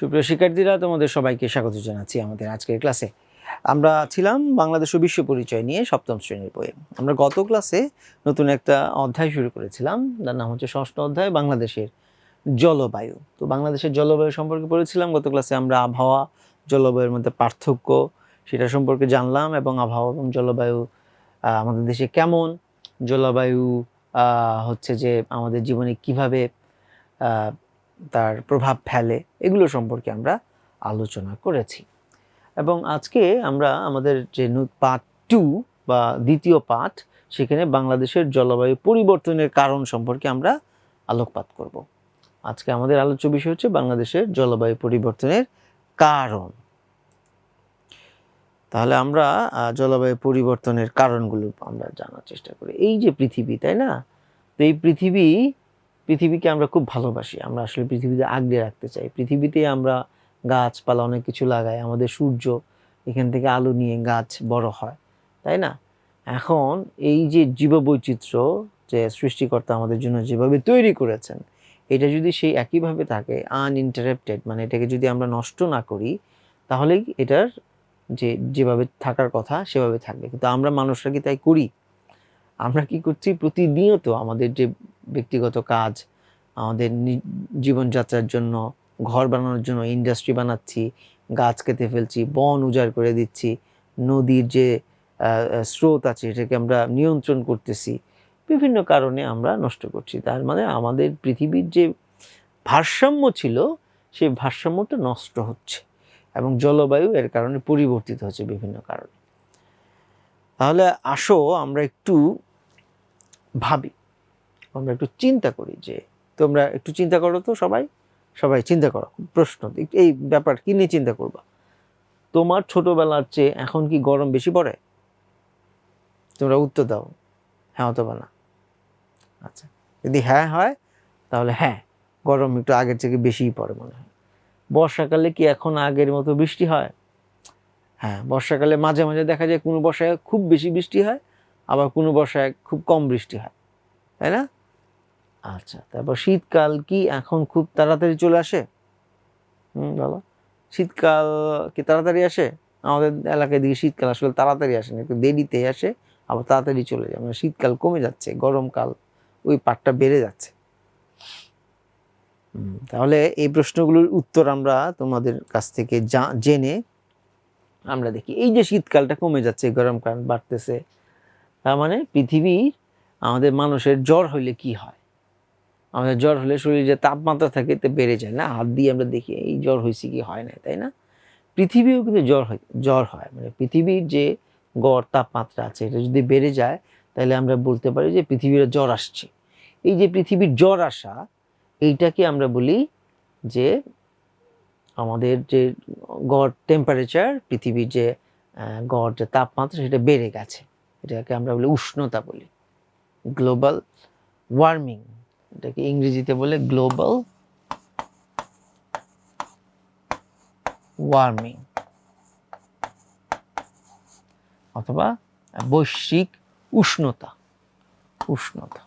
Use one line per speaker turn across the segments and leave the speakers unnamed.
সুপ্রিয় শিক্ষার্থীরা, তোমাদের সবাইকে স্বাগত জানাচ্ছি আমাদের আজকের ক্লাসে। আমরা ছিলাম বাংলাদেশ ও বিশ্ব পরিচয় নিয়ে সপ্তম শ্রেণির বইয়ে। আমরা গত ক্লাসে নতুন একটা অধ্যায় শুরু করেছিলাম, যার নাম হচ্ছে ষষ্ঠ অধ্যায়, বাংলাদেশের জলবায়ু। তো বাংলাদেশের জলবায়ু সম্পর্কে পড়েছিলাম, গত ক্লাসে আমরা আবহাওয়া, জলবায়ুর মধ্যে পার্থক্য সেটা সম্পর্কে জানলাম এবং আবহাওয়া এবং জলবায়ু আমাদের দেশে কেমন, জলবায়ু হচ্ছে যে আমাদের জীবনে কীভাবে তার প্রভাব ফেলে, এগুলো সম্পর্কে আমরা আলোচনা করেছি। এবং আজকে আমরা আমাদের যে পার্ট টু বা দ্বিতীয় পাঠ সেখানে বাংলাদেশের জলবায়ু পরিবর্তনের কারণ সম্পর্কে আমরা আলোকপাত করব। আজকে আমাদের আলোচ্য বিষয় হচ্ছে বাংলাদেশের জলবায়ু পরিবর্তনের কারণ। তাহলে আমরা জলবায়ু পরিবর্তনের কারণগুলো আমরা জানার চেষ্টা করি। এই যে পৃথিবী, তাই না? তো এই পৃথিবী পৃথিবীকে আমরা খুব ভালোবাসি, আমরা আসলে পৃথিবীতে আগলে রাখতে চাই। পৃথিবীতে আমরা গাছপালা, অনেক কিছু লাগাই, আমাদের সূর্য, এখান থেকে আলো নিয়ে গাছ বড় হয়, তাই না? এখন এই যে জীববৈচিত্র্য যে সৃষ্টিকর্তা আমাদের জন্য যেভাবে তৈরি করেছেন, এটা যদি সেই একইভাবে থাকে আনইন্টারাপ্টেড মানে এটাকে যদি আমরা নষ্ট না করি, তাহলেই এটার যে, যেভাবে থাকার কথা সেভাবে থাকবে। কিন্তু আমরা মানুষরা কি তাই করি? আমরা কি করছি? প্রতিনিয়ত আমাদের যে ব্যক্তিগত কাজ, আমাদের জীবনযাত্রার জন্য, ঘর বানানোর জন্য ইন্ডাস্ট্রি বানাচ্ছি, গাছ কেটে ফেলছি, বন উজাড় করে দিচ্ছি, নদীর যে স্রোত আছে এটাকে আমরা নিয়ন্ত্রণ করতেছি, বিভিন্ন কারণে আমরা নষ্ট করছি। তার মানে আমাদের পৃথিবীর যে ভারসাম্য ছিল সেই ভারসাম্যটা নষ্ট হচ্ছে এবং জলবায়ু এর কারণে পরিবর্তিত হচ্ছে বিভিন্ন কারণে। তাহলে আসো, আমরা একটু ভাবি। আমরা একটু চিন্তা করি যে, তোমরা একটু চিন্তা করো তো সবাই সবাই চিন্তা করো প্রশ্ন। এই- ব্যাপার, কি নিয়ে চিন্তা করবা? তোমার ছোটোবেলার চেয়ে এখন কি গরম বেশি পড়ে? তোমরা উত্তর দাও। হ্যাঁ অথবা না। আচ্ছা যদি হ্যাঁ হয়, তাহলে হ্যাঁ গরম একটু আগের থেকে বেশিই পড়ে মনে হয়। বর্ষাকালে কি এখন আগের মতো বৃষ্টি হয়? হ্যাঁ বর্ষাকালে মাঝে মাঝে দেখা যায় কোনো বর্ষায় খুব বেশি বৃষ্টি হয় আবার কোনো বর্ষায় খুব কম বৃষ্টি হয় তাই না? আচ্ছা। তারপর শীতকাল কি এখন খুব তাড়াতাড়ি চলে আসে? হুম বলো। শীতকাল কি তাড়াতাড়ি আসে? আমাদের এলাকায় দিকে শীতকাল আসলে তাড়াতাড়ি আসে না একটু দেরিতে আসে আবার তাড়াতাড়ি চলে যায়। মানে শীতকাল কমে যাচ্ছে গরমকাল ওই পাটটা বেড়ে যাচ্ছে। তাহলে এই প্রশ্নগুলোর উত্তর আমরা তোমাদের কাছ থেকে জেনে আমরা দেখি এই যে শীতকালটা কমে যাচ্ছে গরমকাল বাড়তেছে তার মানে পৃথিবীর আমাদের মানুষের জ্বর হইলে কি হয়? আমাদের জ্বর হলে শরীরে যে তাপমাত্রা থাকে তে বেড়ে যায় না? হাত দিয়ে আমরা দেখি, এই জ্বর হয়েছে কি হয় না তাই না? পৃথিবীও কিন্তু জ্বর হয় জ্বর হয়। মানে পৃথিবীর যে গড় তাপমাত্রা আছে, এটা যদি বেড়ে যায়, তাহলে আমরা বলতে পারি যে পৃথিবীর জ্বর আসছে। এই যে পৃথিবীর জ্বর আসা, এইটাকে আমরা বলি যে আমাদের যে গড় টেম্পারেচার পৃথিবীর যে গড় যে তাপমাত্রা, সেটা বেড়ে গেছে। এটাকে আমরা বলি উষ্ণতা বলি। গ্লোবাল ওয়ার্মিং এটাকে ইংরেজিতে বলে গ্লোবাল ওয়ার্মিং অথবা বৈশ্বিক উষ্ণতা উষ্ণতা।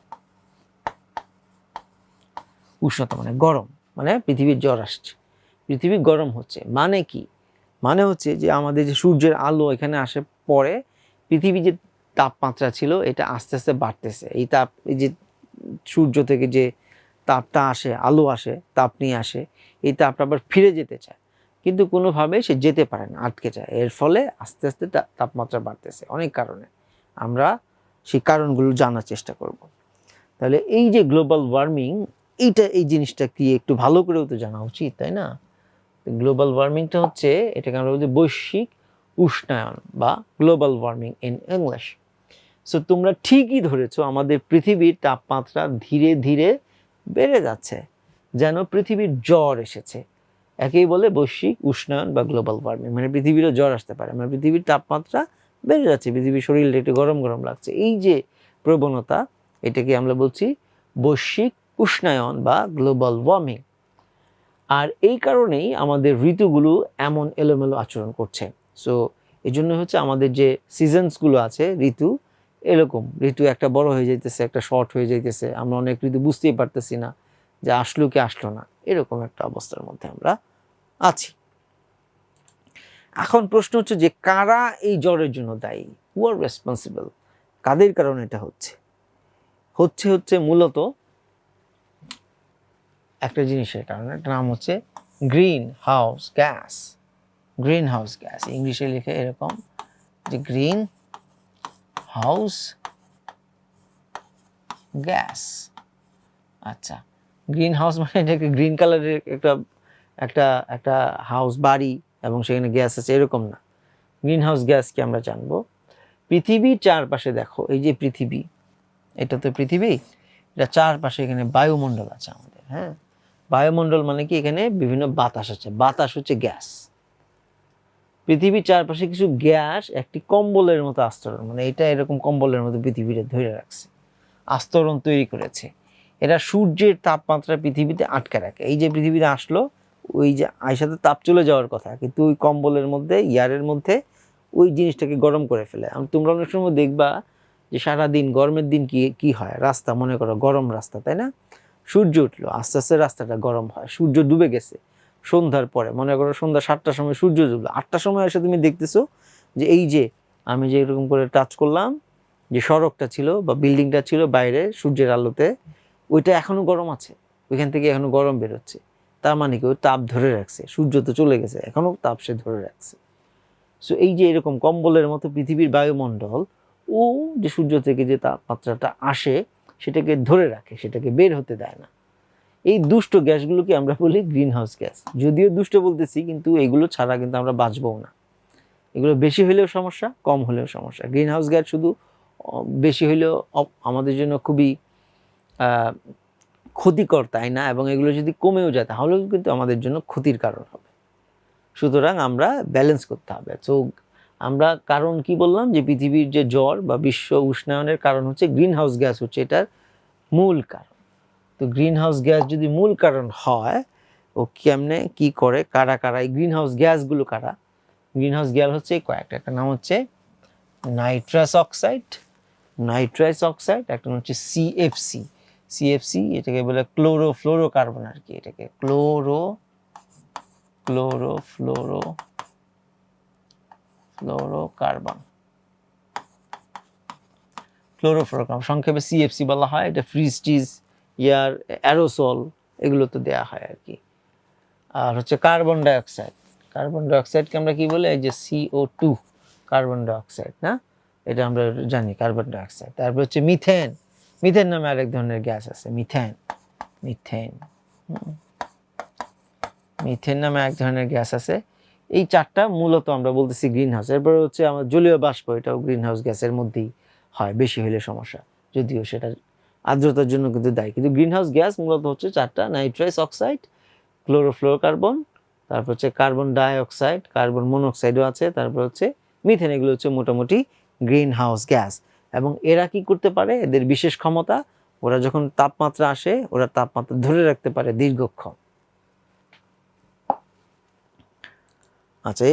উষ্ণতা মানে গরম মানে পৃথিবীর জ্বর আসছে। পৃথিবী গরম হচ্ছে মানে কি? মানে হচ্ছে যে আমাদের যে সূর্যের আলো এখানে আসে পরে, পৃথিবী যে তাপমাত্রা ছিল, এটা আস্তে আস্তে বাড়তেছে। এই তাপ, এই যে সূর্য থেকে যে তাপটা আসে, আলো আসে, তাপ নিয়ে আসে, এই তাপটা আবার ফিরে যেতে চায়। কিন্তু কোনোভাবে সে যেতে পারে না, আটকে যায়। এর ফলে আস্তে আস্তে তাপমাত্রা বাড়তেছে। অনেক কারণে আমরা সেই কারণগুলো জানার চেষ্টা করব। তাহলে এই যে গ্লোবাল ওয়ার্মিং, এইটা, এই জিনিসটা কি একটু ভালো করেও তো জানা উচিত, তাই না? গ্লোবাল ওয়ার্মিংটা হচ্ছে, এটাকে আমরা বলছি বৈশ্বিক উষ্ণায়ন বা global warming in English. So তোমরা ঠিকই ধরেছো, আমাদের পৃথিবীর তাপমাত্রা ধীরে ধীরে বেড়ে যাচ্ছে, যেন পৃথিবীর জ্বর এসেছে। একেই বলে বৈশ্বিক উষ্ণায়ন বা গ্লোবাল ওয়ার্মিং মানে পৃথিবীরও জ্বর আসতে পারে মানে পৃথিবীর তাপমাত্রা বেড়ে যাচ্ছে, পৃথিবীর শরীরটা একটু গরম গরম লাগছে। এই যে প্রবণতা, এটাকে আমরা বলছি বৈশ্বিক উষ্ণায়ন বা গ্লোবাল ওয়ার্মিং। আর এই কারণেই আমাদের ঋতুগুলো এমন এলোমেলো আচরণ করছে। সো এই জন্য হচ্ছে আমাদের যে সিজনসগুলো আছে, ঋতু এরকম, ঋতু একটা বড় হয়ে যাইতেছে, একটা শর্ট হয়ে যাইতেছে। আমরা অনেক ঋতু বুঝতেই পারতেছি না যে আসলো কি আসলো না। এরকম একটা অবস্থার মধ্যে আমরা আছি। এখন প্রশ্ন হচ্ছে যে কারা এই জ্বরের জন্য দায়ী? হু আর রেসপন্সিবল কাদের কারণে এটা হচ্ছে? হচ্ছে হচ্ছে মূলত একটা জিনিসের কারণে, একটা নাম হচ্ছে green house gas green house gas ইংলিশে লিখে এরকম যে গ্রিন হাউস গ্যাস। আচ্ছা গ্রিন হাউস মানে এটাকে গ্রিন কালারের একটা একটা একটা হাউস বাড়ি এবং সেখানে গ্যাস আছে, এরকম না। গ্রিন হাউস গ্যাস কি আমরা জানব। পৃথিবীর চারপাশে দেখো, এই যে পৃথিবী, এটা তো পৃথিবী, এটা চারপাশে এখানে বায়ুমণ্ডল আছে আমাদের হ্যাঁ? বায়ুমণ্ডল মানে কি? এখানে বিভিন্ন বাতাস আছে, বাতাস হচ্ছে গ্যাস। পৃথিবীর চারপাশে কিছু গ্যাস একটি কম্বলের মতো আস্তরণ মানে এটা এরকম কম্বলের মতো পৃথিবীটা ধরে রাখছে, আস্তরণ তৈরি করেছে। এরা সূর্যের তাপমাত্রা পৃথিবীতে আটকে রাখে। এই যে পৃথিবীতে আসলো, ওই যে আয়সাতে তাপ চলে যাওয়ার কথা, কিন্তু ওই কম্বলের মধ্যে, ইয়ারের মধ্যে ওই জিনিসটাকে গরম করে ফেলে। তোমরা অনেক সময় দেখবা যে সারাদিন, গরমের দিন কি কি হয়? রাস্তা, মনে করো গরম রাস্তা, তাই না? সূর্য উঠল, আস্তে আস্তে রাস্তাটা গরম হয়, সূর্য ডুবে গেছে। সন্ধ্যার পরে, মনে করো সন্ধ্যা সাতটার সময় সূর্য ডুবলো, আটটার সময় এসে তুমি দেখতেছো যে এই যে আমি যে এরকম করে টাচ করলাম, যে সড়কটা ছিল বা বিল্ডিংটা ছিল বাইরে সূর্যের আলোতে, ওইটা এখনও গরম আছে, ওইখান থেকে এখনও গরম বেরোচ্ছে। তার মানে কি? ওই তাপ ধরে রাখছে, সূর্য তো চলে গেছে, এখনও তাপ সে ধরে রাখছে। সো এই যে এরকম কম্বলের মতো পৃথিবীর বায়ুমণ্ডল, ও যে সূর্য থেকে যে তাপমাত্রাটা আসে, সেটাকে ধরে রাখে, সেটাকে বের হতে দেয় না। এই দুষ্ট গ্যাসগুলোকে আমরা বলি গ্রিন হাউস গ্যাস। যদিও দুষ্ট বলতেছি, কিন্তু এগুলো ছাড়া কিন্তু আমরা বাঁচবও না। এগুলো বেশি হলেও সমস্যা, কম হলেও সমস্যা। গ্রিন হাউস গ্যাস শুধু বেশি হলেও আমাদের জন্য খুবই ক্ষতিকর তাই না? এবং এগুলো যদি কমেও যায়, তাহলেও কিন্তু আমাদের জন্য ক্ষতির কারণ হবে। সুতরাং আমরা ব্যালেন্স করতে হবে। তো আমরা কারণ কি বললাম? যে পৃথিবীর যে জ্বর বা বিশ্ব উষ্ণায়নের কারণ হচ্ছে গ্রিন হাউস গ্যাস হচ্ছে এটার মূল কারণ। তো গ্রিন হাউস গ্যাস যদি মূল কারণ হয়, ও কেমনে, কি করে, কারা কারা, এই গ্রিন হাউস গ্যাসগুলো কারা? গ্রিন হাউস গ্যাস হচ্ছে কয়েকটা, একটা নাম হচ্ছে নাইট্রাস অক্সাইড নাইট্রাস অক্সাইড, একটা নাম হচ্ছে সিএফসি সিএফসি এটাকে বলে ক্লোরো ফ্লোরো কার্বন আর কি, এটাকে chloro chloro, fluoro, fluorocarbon. Chlorofluorocarbon, সংক্ষেপে সিএফসি বলা হয়, এটা ফ্রিজ, টিজ ইয়ার অ্যারোসল এগুলো তো দেওয়া হয় আর কি। আর হচ্ছে কার্বন ডাইঅক্সাইড। কার্বন ডাইঅক্সাইডকে আমরা কি বলি? যে সিও টু কার্বন ডাইঅক্সাইড, না? এটা আমরা জানি, কার্বন ডাইঅক্সাইড। তারপর হচ্ছে মিথেন। মিথেন নামে আরেক ধরনের গ্যাস আছে, মিথেন। মিথেন মিথেন নামে এক ধরনের গ্যাস আছে। এই চারটা মূলত আমরা বলতেছি গ্রিন হাউস এরপরে হচ্ছে আমার জলীয় বাষ্প, এটাও গ্রিন হাউস গ্যাসের মধ্যেই হয়, বেশি হলে সমস্যা, যদিও সেটা আর্দ্রতার জন্য কিন্তু দায়ী। কিন্তু গ্রিন হাউস গ্যাস মূলত হচ্ছে চারটা নাইট্রাস অক্সাইড, ক্লোরোফ্লোরোকার্বন, তারপর হচ্ছে কার্বন ডাইঅক্সাইড, কার্বন মনোক্সাইডও আছে, তারপর হচ্ছে মিথেন, এগুলো হচ্ছে মোটামুটি গ্রিন হাউস গ্যাস। এবং এরা কি করতে পারে? এদের বিশেষ ক্ষমতা, ওরা যখন তাপমাত্রা আসে, ওরা তাপমাত্রা ধরে রাখতে পারে দীর্ঘক্ষণ। আচ্ছা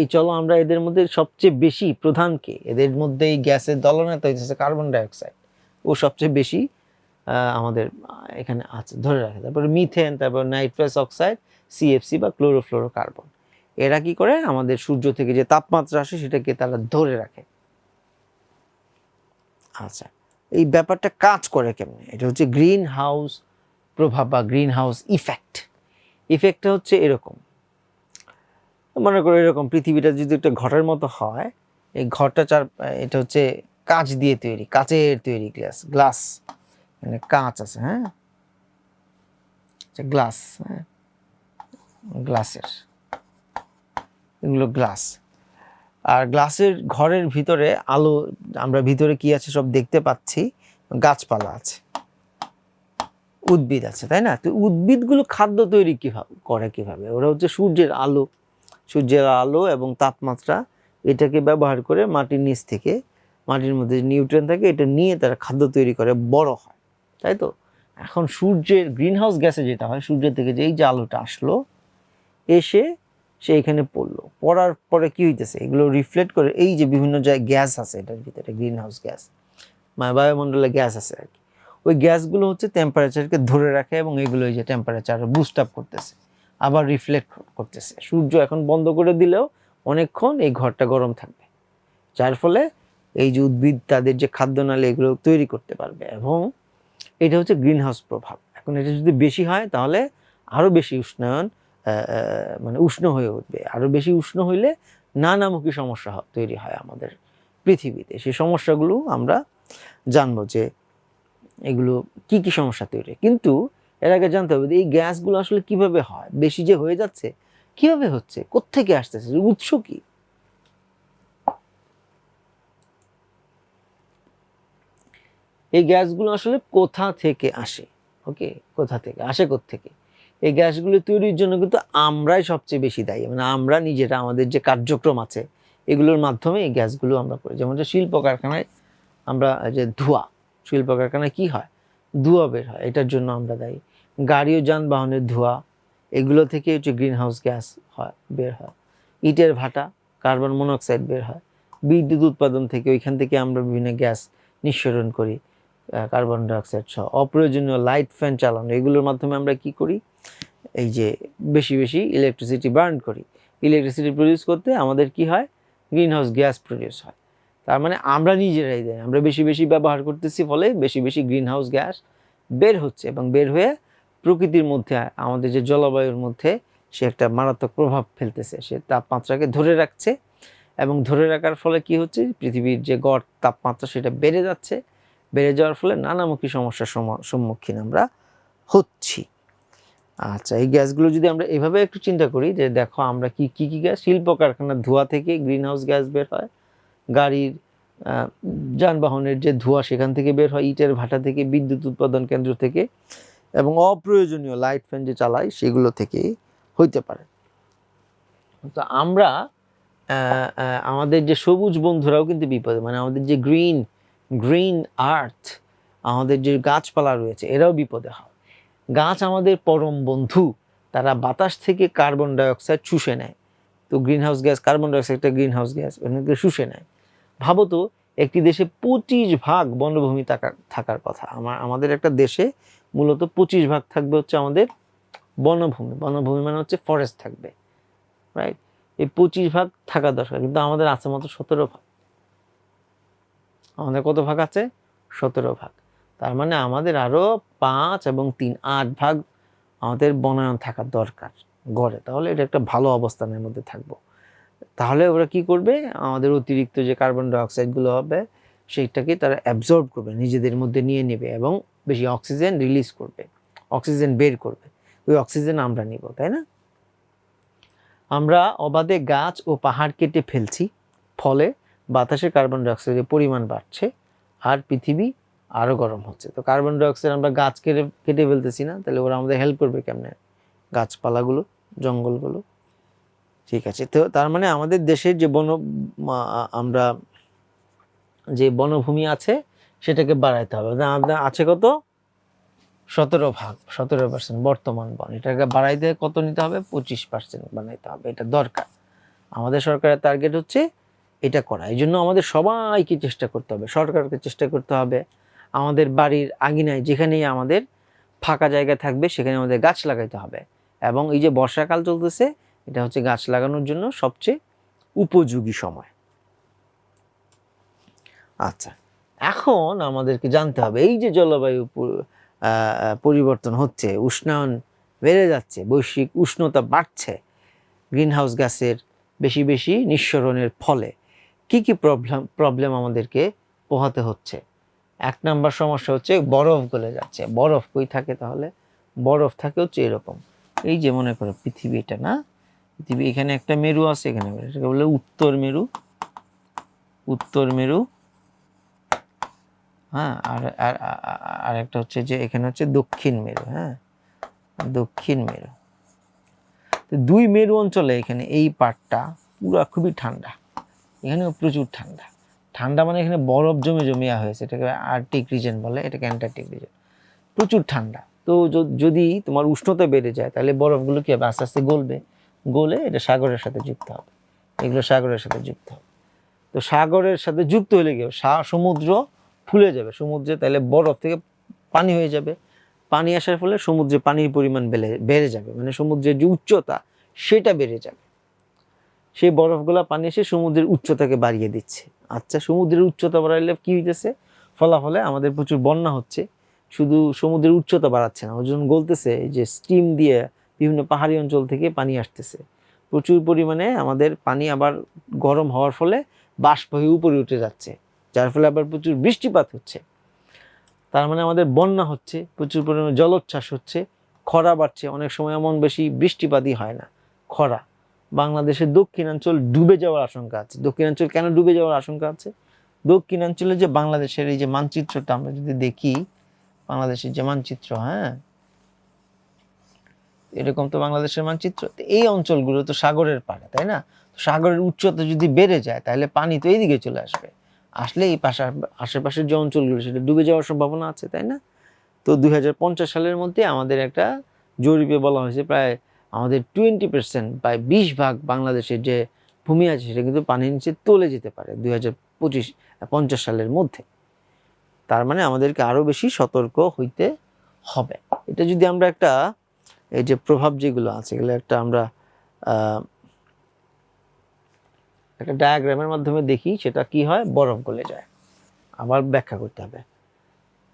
এই চলো আমরা এদের মধ্যে সবচেয়ে বেশি প্রধানকে এদের মধ্যে এই গ্যাসের দলনেতা হচ্ছে কার্বন ডাইঅক্সাইড। ও সবচেয়ে বেশি আমাদের এখানে আছে, ধরে রাখে। তারপরে মিথেন তারপর nitrous oxide C F C বা ক্লোরোফ্লোরোকার্বন এরা কি করে? আমাদের সূর্য থেকে যে তাপমাত্রা আসে সেটাকে তারা ধরে রাখে। আচ্ছা এই ব্যাপারটা কাজ করে কেমনে? এটা হচ্ছে গ্রিন হাউস প্রভাব বা গ্রিন হাউস ইফেক্ট ইফেক্টটা হচ্ছে এরকম। মনে করো এরকম পৃথিবীটা যদি একটা ঘরের মতো হয়, এই ঘরটা চার, এটা হচ্ছে কাঁচ দিয়ে তৈরি, কাঁচের তৈরি গ্লাস গ্লাস মানে কাঁচ আছে হ্যাঁ? গ্লাস হ্যাঁ? গ্লাসের, এগুলো গ্লাস আর গ্লাসের ঘরের ভিতরে আলো, আমরা ভিতরে কি আছে সব দেখতে পাচ্ছি? গাছপালা আছে। উদ্ভিদ আছে, তাই না? তো উদ্ভিদগুলো খাদ্য তৈরি কীভাবে, করে কীভাবে? ওরা হচ্ছে সূর্যের আলো সূর্যের আলো এবং তাপমাত্রা এটাকে ব্যবহার করে মাটির নিচ থেকে মাটির মধ্যে নিউট্রেন থাকে, এটা নিয়ে তারা খাদ্য তৈরি করে, বড় হয়। তাই তো? এখন সূর্যের গ্রিন হাউস গ্যাসে যেটা হয়, সূর্য থেকে যে এই যে আলোটা আসলো, এসে সে এখানে পড়ল। পড়ার পরে কি হইতেছে? এগুলো রিফ্লেক্ট করে এই যে বিভিন্ন জায়গায় গ্যাস আছে, এটার ভিতরে গ্রিন হাউস গ্যাস মানে বায়ুমণ্ডলে গ্যাস আছে আর কি। ওই গ্যাসগুলো হচ্ছে টেম্পারেচারকে ধরে রাখে এবং এগুলো যে টেম্পারেচার বুস্ট আপ করতেছে, আবার রিফ্লেক্ট করতেছে। সূর্য এখন বন্ধ করে দিলেও অনেকক্ষণ এই ঘরটা গরম থাকবে। যার ফলে এই যে উদ্ভিদ, তাদের যে খাদ্য খাদ্যনালী, এগুলো তৈরি করতে পারবে এবং এটা হচ্ছে গ্রিন হাউস প্রভাব। এখন এটা যদি বেশি হয়, তাহলে আরও বেশি উষ্ণায়ন মানে উষ্ণ হয়ে উঠবে। আরও বেশি উষ্ণ হইলে নানামুখী সমস্যা তৈরি হয় আমাদের পৃথিবীতে। সেই সমস্যাগুলো আমরা জানব যে এগুলো কি কি সমস্যা তৈরি। কিন্তু এর আগে জানতে হবে যে এই গ্যাসগুলো আসলে কীভাবে হয়? বেশি যে হয়ে যাচ্ছে, কীভাবে হচ্ছে? কোত্থেকে আসতেছে? উৎস কি? এই গ্যাসগুলো আসলে কোথা থেকে আসে? ওকে কোথা থেকে? আসে থেকে এই গ্যাসগুলো তৈরির জন্য কিন্তু আমরাই সবচেয়ে বেশি দায়ী। মানে আমরা নিজেরা আমাদের যে কার্যক্রম আছে, এগুলোর মাধ্যমে এই গ্যাসগুলো আমরা করি। যেমন শিল্প কারখানায় আমরা যে ধোঁয়া, শিল্প কারখানায় কি হয়? ধোঁয়া বের হয়, এটার জন্য আমরা দায়ী। গাড়ি ও যানবাহনের ধোঁয়া, এগুলো থেকে হচ্ছে গ্রিন হাউস গ্যাস হয়, বের হয়। ইটের ভাটা, কার্বন মনোক্সাইড বের হয়। বিদ্যুৎ উৎপাদন থেকে ওইখান থেকে আমরা বিভিন্ন গ্যাস নিঃসরণ করি। কার্বন ডাইঅক্সাইড সহ, অপ্রয়োজনীয় লাইট ফ্যান চালানো, এগুলোর মাধ্যমে আমরা কি করি? এই যে বেশি বেশি ইলেকট্রিসিটি বার্ন করি। ইলেকট্রিসিটি প্রডিউস করতে আমাদের কি হয়? গ্রিন হাউস গ্যাস প্রডিউস হয়। তার মানে আমরা নিজেরাই দেয়। আমরা বেশি বেশি ব্যবহার করতেছি ফলে বেশি বেশি গ্রিন হাউস গ্যাস বের হচ্ছে এবং বের হয়ে প্রকৃতির মধ্যে, আমাদের যে জলবায়ুর মধ্যে সে একটা মারাত্মক প্রভাব ফেলতেছে। সে তাপমাত্রাকে ধরে রাখছে এবং ধরে রাখার ফলে কি হচ্ছে? পৃথিবীর যে গড় তাপমাত্রা সেটা বেড়ে যাচ্ছে। বেড়ে যাওয়ার ফলে নানামুখী সমস্যার সম- সম্মুখীন আমরা হচ্ছি। আচ্ছা এই গ্যাসগুলো যদি আমরা এভাবে একটু চিন্তা করি যে দেখো আমরা কি কি কি গ্যাস? শিল্প কারখানার ধোঁয়া থেকে গ্রিন হাউস গ্যাস বের হয়, গাড়ির যানবাহনের যে ধোঁয়া সেখান থেকে বের হয়, ইটের ভাটা থেকে, বিদ্যুৎ উৎপাদন কেন্দ্র থেকে এবং অপ্রয়োজনীয় লাইট ফ্যান যে চালাই সেগুলো থেকে হইতে পারে। তো আমরা আমাদের যে সবুজ বন্ধুরাও কিন্তু বিপদে মানে আমাদের যে গ্রিন গ্রিন আর্থ, আমাদের যে গাছপালা রয়েছে, এরাও বিপদে হয়। গাছ আমাদের পরম বন্ধু, তারা বাতাস থেকে কার্বন ডাইঅক্সাইড শুষে নেয়। তো গ্রিন হাউস গ্যাস, কার্বন ডাইঅক্সাইডটা গ্রিন হাউস গ্যাস ওখানে শুষে নেয়। ভাবো তো, একটি দেশে পঁচিশ ভাগ বনভূমি থাকার থাকার কথা। আমার আমাদের একটা দেশে মূলত পঁচিশ ভাগ থাকবে হচ্ছে আমাদের বনভূমি। বনভূমি মানে হচ্ছে ফরেস্ট থাকবে রাইট এই পঁচিশ ভাগ থাকা দরকার, কিন্তু আমাদের আছে মাত্র সতেরো ভাগ। আমাদের কত ভাগ আছে? সতেরো ভাগ। তার মানে আমাদের আরও পাঁচ এবং তিন, আট ভাগ আমাদের বনায়ন থাকার দরকার গড়ে। তাহলে এটা একটা ভালো অবস্থানের মধ্যে থাকব। তাহলে ওরা কি করবে? আমাদের অতিরিক্ত যে কার্বন ডাইঅক্সাইডগুলো হবে, সেইটাকে তারা অ্যাবজর্ব করবে, নিজেদের মধ্যে নিয়ে নেবে এবং বেশি অক্সিজেন রিলিজ করবে অক্সিজেন বের করবে। ওই অক্সিজেন আমরা নিব, তাই না? আমরা অবাধে গাছ ও পাহাড় কেটে ফেলছি, ফলে বাতাসে কার্বন ডাইঅক্সাইডের পরিমাণ বাড়ছে আর পৃথিবী আরও গরম হচ্ছে। তো কার্বন ডাইঅক্সাইড আমরা গাছ কেটে কেটে ফেলতেছি না, তাহলে ওরা আমাদের হেল্প করবে কেমনে? গাছপালাগুলো, জঙ্গলগুলো। ঠিক আছে, তো তার মানে আমাদের দেশের যে বন আমরা যে বনভূমি আছে, সেটাকে বাড়াইতে হবে। আমাদের আছে কত? সতেরো ভাগ, সতেরো পার্সেন্ট বর্তমান বন। এটাকে বাড়াইতে কত নিতে হবে? পঁচিশ পার্সেন্ট বানাইতে হবে, এটা দরকার। আমাদের সরকারের টার্গেট হচ্ছে এটা করা। এই জন্য আমাদের সবাইকে চেষ্টা করতে হবে, সরকারকে চেষ্টা করতে হবে। আমাদের বাড়ির আঙিনায় যেখানেই আমাদের ফাঁকা জায়গা থাকবে, সেখানে আমাদের গাছ লাগাইতে হবে। এবং এই যে বর্ষাকাল চলতেছে, এটা হচ্ছে গাছ লাগানোর জন্য সবচেয়ে উপযোগী সময়। আচ্ছা এখন আমাদেরকে জানতে হবে, এই যে জলবায়ু পরিবর্তন হচ্ছে, উষ্ণায়ন বেড়ে যাচ্ছে, বৈশ্বিক উষ্ণতা বাড়ছে, গ্রিনহাউস গ্যাসের বেশি বেশি নিঃসরণের ফলে। কি কি প্রবলেম প্রবলেম আমাদেরকে পোহাতে হচ্ছে? এক নাম্বার সমস্যা হচ্ছে বরফ গলে যাচ্ছে। বরফ কই থাকে তাহলে? বরফ থাকে হচ্ছে এরকম। এই যে মনে করো পৃথিবীটা না? পৃথিবী, এখানে একটা মেরু আছে, এখানে এটাকে বলে উত্তর মেরু। উত্তর মেরু। হ্যাঁ আর আর, আর- একটা হচ্ছে যে এখানে হচ্ছে দক্ষিণ মেরু হ্যাঁ? দক্ষিণ মেরু। তো দুই মেরু অঞ্চলে এখানে এই পার্টটা পুরো খুবই ঠান্ডা। এখানেও প্রচুর ঠান্ডা। ঠান্ডা মানে এখানে বরফ জমে জমিয়া হয়েছে, এটাকে আর্টিক রিজন বলে, এটাকে অ্যান্টার্কটিক রিজন। প্রচুর ঠান্ডা। তো যদি তোমার উষ্ণতা বেড়ে যায়, তাহলে বরফগুলো কি হবে? আস্তে আস্তে গলবে। গলে এটা সাগরের সাথে যুক্ত হবে। এগুলো সাগরের সাথে যুক্ত হবে। তো সাগরের সাথে যুক্ত হলে কি হবে? সমুদ্র ফুলে যাবে। সমুদ্রে তাহলে বরফ থেকে পানি হয়ে যাবে। পানি আসার ফলে সমুদ্রে পানির পরিমাণ বেড়ে বেড়ে যাবে। মানে সমুদ্রের যে উচ্চতা, সেটা বেড়ে যাবে। সেই বরফগুলা পানি এসে সমুদ্রের উচ্চতাকে বাড়িয়ে দিচ্ছে। আচ্ছা সমুদ্রের উচ্চতা বাড়াইলে কি হইতেছে? ফলাফলে আমাদের প্রচুর বন্যা হচ্ছে। শুধু সমুদ্রের উচ্চতা বাড়াচ্ছে না, ওজন গলতেছে যে স্টিম দিয়ে বিভিন্ন পাহাড়ি অঞ্চল থেকে পানি আসতেছে। প্রচুর পরিমাণে আমাদের পানি আবার গরম হওয়ার ফলে বাষ্প হয়ে উপরে উঠে যাচ্ছে, যার ফলে আবার প্রচুর বৃষ্টিপাত হচ্ছে। তার মানে আমাদের বন্যা হচ্ছে, প্রচুর পরিমাণে জলোচ্ছ্বাস হচ্ছে, খরা বাড়ছে, অনেক সময় এমন বেশি বৃষ্টিপাতই হয় না, খরা। বাংলাদেশের দক্ষিণাঞ্চল ডুবে যাওয়ার আশঙ্কা আছে। দক্ষিণাঞ্চল কেন ডুবে যাওয়ার আশঙ্কা আছে? দক্ষিণাঞ্চলে যে বাংলাদেশের এই যে মানচিত্রটা আমরা যদি দেখি, বাংলাদেশের যে মানচিত্র হ্যাঁ? এরকম তো বাংলাদেশের মানচিত্র। এই অঞ্চলগুলো তো সাগরের পাড়ে, তাই না? সাগরের উচ্চতা যদি বেড়ে যায়, তাহলে পানি তো এইদিকে চলে আসবে। আসলে এই পাশা আশেপাশের যে অঞ্চলগুলো, সেটা ডুবে যাওয়ার সম্ভাবনা আছে, তাই না? তো দুই হাজার পঞ্চাশ সালের মধ্যে আমাদের একটা জরিপে বলা হয়েছে, প্রায় আমাদের টোয়েন্টি পার্সেন্ট প্রায় বিশ ভাগ বাংলাদেশের যে ভূমি আছে, সেটা কিন্তু পানির নিচে তলে যেতে পারে দুই হাজার পঁচিশ পঞ্চাশ সালের মধ্যে। তার মানে আমাদেরকে আরও বেশি সতর্ক হইতে হবে। এটা যদি আমরা একটা, এই যে প্রভাব যেগুলো আছে, এগুলো একটা আমরা একটা ডায়াগ্রামের মাধ্যমে দেখি, সেটা কি হয়? বরফ গলে যায়। আবার ব্যাখ্যা করতে হবে।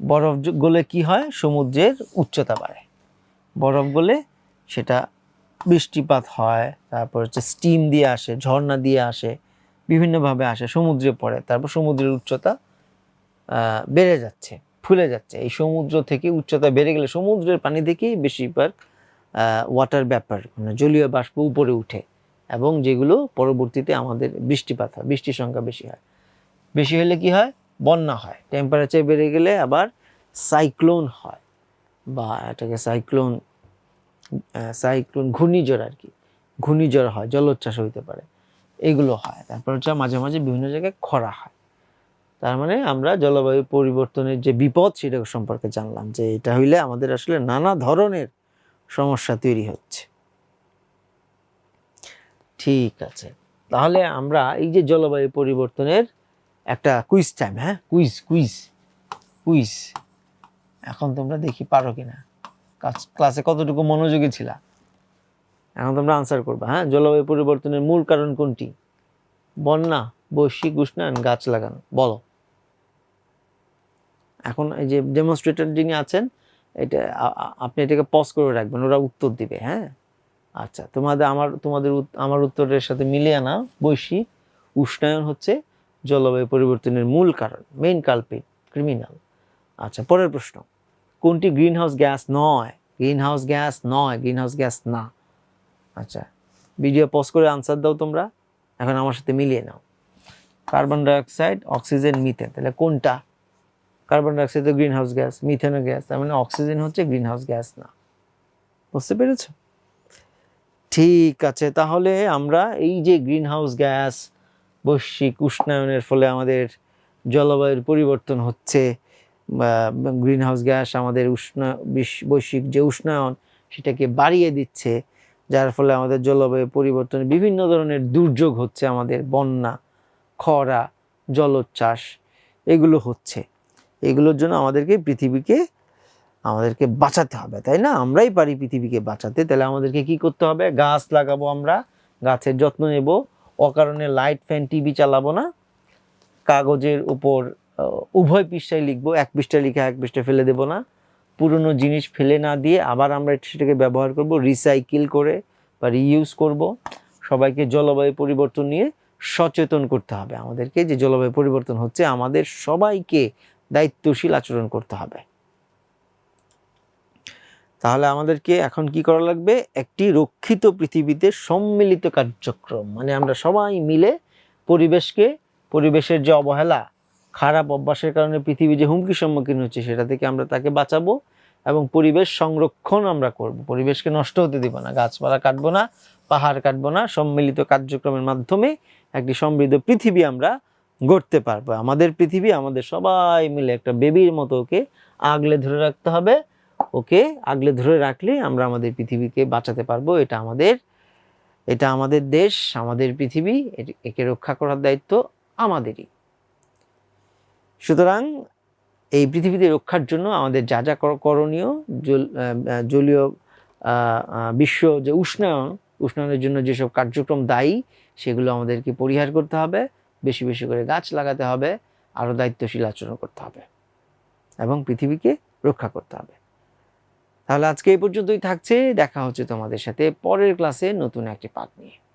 বরফ গলে কি হয়? সমুদ্রের উচ্চতা বাড়ে। বরফ গলে সেটা বৃষ্টিপাত হয়, তারপর হচ্ছে স্টিম দিয়ে আসে, ঝর্ণা দিয়ে আসে, বিভিন্নভাবে আসে, সমুদ্রে পড়ে, তারপর সমুদ্রের উচ্চতা বেড়ে যাচ্ছে, ফুলে যাচ্ছে। এই সমুদ্র থেকে উচ্চতা বেড়ে গেলে সমুদ্রের পানি থেকেই বেশিরভাগ ওয়াটার ব্যাপার মানে জলীয় বাষ্প উপরে উঠে এবং যেগুলো পরবর্তীতে আমাদের বৃষ্টিপাত হয়, বৃষ্টির সংখ্যা বেশি হয়। বেশি হলে কি হয়? বন্যা হয়। টেম্পারেচার বেড়ে গেলে আবার সাইক্লোন হয় বা এটাকে সাইক্লোন সাইক্লোন ঘূর্ণিঝড় আর কি। ঘূর্ণিঝড় হয়, জলোচ্ছ্বাস হইতে পারে। এগুলো হয়। তারপর হচ্ছে মাঝে মাঝে বিভিন্ন জায়গায় খরা হয়। তার মানে আমরা জলবায়ু পরিবর্তনের যে বিপদ, সেটা সম্পর্কে জানলাম যে এটা হইলে আমাদের আসলে নানা ধরনের সমস্যা তৈরি হচ্ছে। ঠিক আছে। তাহলে আমরা এই যে জলবায়ু পরিবর্তনের একটা কুইজ টাইম হ্যাঁ? কুইজ কুইজ কুইজ এখন তোমরা দেখি পারো কিনা? ক্লাসে কতটুকু মনোযোগী ছিলা? এখন তোমরা আনসার করবে হ্যাঁ? জলবায়ু পরিবর্তনের মূল কারণ কোনটি? বন্যা, বৈশ্বিক উষ্ণায়ন, গাছ লাগানো, বলো। এখন এই যে ডেমনস্ট্রেটর যিনি আছেন, এটা আপনি এটাকে পজ করে রাখবেন, ওরা উত্তর দিবে হ্যাঁ? আচ্ছা তোমাদের আমার তোমাদের আমার উত্তরের সাথে মিলিয়ে আনা বৈশ্বিক উষ্ণায়ন হচ্ছে জলবায়ু পরিবর্তনের মূল কারণ মেইন কালপিট ক্রিমিনাল আচ্ছা পরের প্রশ্ন। কোনটি গ্রিন হাউস গ্যাস নয়? গ্রিন হাউস গ্যাস নয় গ্রিন হাউস গ্যাস না। আচ্ছা ভিডিও পজ করে আনসার দাও তোমরা। এখন আমার সাথে মিলিয়ে নাও। কার্বন ডাইঅক্সাইড অক্সিজেন মিথেন তাহলে কোনটা? কার্বন ডাইঅক্সাইড তো গ্রিন হাউস গ্যাস মিথেনও গ্যাস, তার মানে অক্সিজেন হচ্ছে গ্রিন হাউস গ্যাস না। বুঝতে পেরেছ? ঠিক আছে, তাহলে আমরা এই যে গ্রিন হাউস গ্যাস, বৈশ্বিক উষ্ণায়নের ফলে আমাদের জলবায়ুর পরিবর্তন হচ্ছে গ্রিন হাউস গ্যাস আমাদের উষ্ণ বৈশ্বিক যে উষ্ণায়ন সেটাকে বাড়িয়ে দিচ্ছে, যার ফলে আমাদের জলবায়ু পরিবর্তনে বিভিন্ন ধরনের দুর্যোগ হচ্ছে আমাদের, বন্যা, খরা, জলোচ্ছ্বাস, এগুলো হচ্ছে। এগুলোর জন্য আমাদেরকে পৃথিবীকে, আমাদেরকে বাঁচাতে হবে, তাই না? আমরাই পারি পৃথিবীকে বাঁচাতে, তাহলে আমাদেরকে কি করতে হবে? গাছ লাগাবো আমরা, গাছের যত্ন নেব, অকারণে লাইট ফ্যান, টিভি চালাবো না, কাগজের উপর উভয় পৃষ্ঠায় লিখব, এক পৃষ্ঠায় লিখে এক পৃষ্ঠায় ফেলে দেবো না। পুরনো জিনিস ফেলে না দিয়ে আবার আমরা সেটাকে ব্যবহার করব রিসাইকেল করে বা রিইউজ করব। সবাইকে জলবায়ু পরিবর্তন নিয়ে সচেতন করতে হবে আমাদেরকে যে জলবায়ু পরিবর্তন হচ্ছে, আমাদের সবাইকে দায়িত্বশীল আচরণ করতে হবে। তাহলে আমাদেরকে এখন কি করা লাগবে? একটি রক্ষিত পৃথিবীতে সম্মিলিত কার্যক্রম মানে আমরা সবাই মিলে পরিবেশকে, পরিবেশের যে অবহেলা খারাপ অভ্যাসের কারণে পৃথিবী যে হুমকির সম্মুখীন হচ্ছে, সেটা থেকে আমরা তাকে বাঁচাবো এবং পরিবেশ সংরক্ষণ আমরা করব। পরিবেশকে নষ্ট হতে দিব না, গাছপালা কাটবো না, পাহাড় কাটবো না, সম্মিলিত কার্যক্রমের মাধ্যমে একটি সমৃদ্ধ পৃথিবী আমরা গড়তে পারব। আমাদের পৃথিবী, আমাদের সবাই মিলে একটা বেবির মতো ওকে আগলে ধরে রাখতে হবে। ওকে আগলে ধরে রাখলে আমরা আমাদের পৃথিবীকে বাঁচাতে পারব। এটা আমাদের এটা আমাদের দেশ, আমাদের পৃথিবী একে রক্ষা করার দায়িত্ব আমাদেরই। সুতরাং এই পৃথিবীতে রক্ষার জন্য আমাদের যা যা কর- করণীয় জলীয় বিশ্ব যে উষ্ণায়ন, উষ্ণায়নের জন্য যেসব কার্যক্রম দায়ী, সেগুলো আমাদেরকে পরিহার করতে হবে, বেশি বেশি করে গাছ লাগাতে হবে, আরও দায়িত্বশীল আচরণ করতে হবে এবং পৃথিবীকে রক্ষা করতে হবে। তাহলে আজকে এই পর্যন্তই থাকছে, দেখা হচ্ছে তোমাদের সাথে পরের ক্লাসে নতুন একটি পাঠ নিয়ে।